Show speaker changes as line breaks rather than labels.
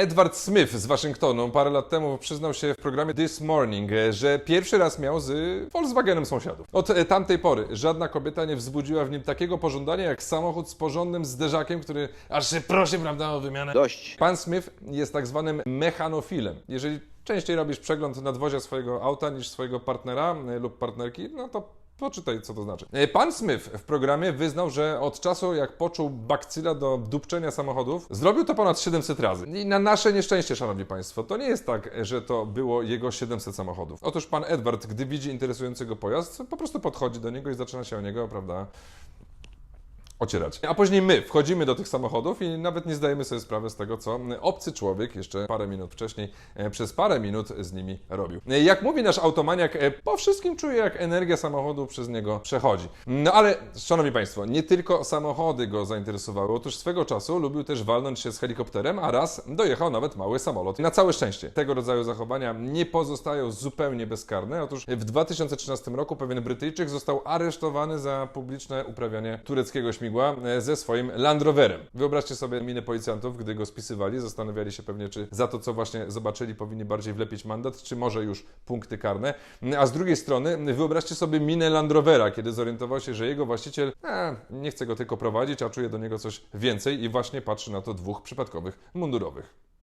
Edward Smith z Waszyngtonu parę lat temu przyznał się w programie This Morning, e, że pierwszy raz miał z Volkswagenem sąsiadów. Od e, tamtej pory żadna kobieta nie wzbudziła w nim takiego pożądania jak samochód z porządnym zderzakiem, który aż się prosi, prawda, o wymianę.
Dość.
Pan Smith jest tak zwanym mechanofilem. Jeżeli częściej robisz przegląd nadwozia swojego auta niż swojego partnera e, lub partnerki, no to poczytaj, co to znaczy. E, Pan Smith w programie wyznał, że od czasu, jak poczuł bakcyla do dupczenia samochodów, zrobił to ponad 700 razy. I na nasze nieszczęście, szanowni państwo, to nie jest tak, że to było jego 700 samochodów. Otóż pan Edward, gdy widzi interesującego pojazd, po prostu podchodzi do niego i zaczyna się o niego, prawda, ocierać. A później my wchodzimy do tych samochodów i nawet nie zdajemy sobie sprawy z tego, co obcy człowiek jeszcze parę minut wcześniej e, przez parę minut z nimi robił. E, Jak mówi nasz automaniak, e, po wszystkim czuje, jak energia samochodu przez niego przechodzi. No ale, szanowni państwo, nie tylko samochody go zainteresowały. Otóż swego czasu lubił też walnąć się z helikopterem, a raz dojechał nawet mały samolot. Na całe szczęście tego rodzaju zachowania nie pozostają zupełnie bezkarne. Otóż w 2013 roku pewien Brytyjczyk został aresztowany za publiczne uprawianie tureckiego śmigła e, ze swoim Land Roverem. Wyobraźcie sobie minę policjantów, gdy go spisywali, zastanawiali się pewnie, czy za to, co właśnie zobaczyli, powinni bardziej wlepić mandat, czy może już punkty karne. A z drugiej strony wyobraźcie sobie minę Land Rovera, kiedy zorientował się, że jego właściciel e, nie chce go tylko prowadzić, a czuje do niego coś więcej i właśnie patrzy na to dwóch przypadkowych mundurowych.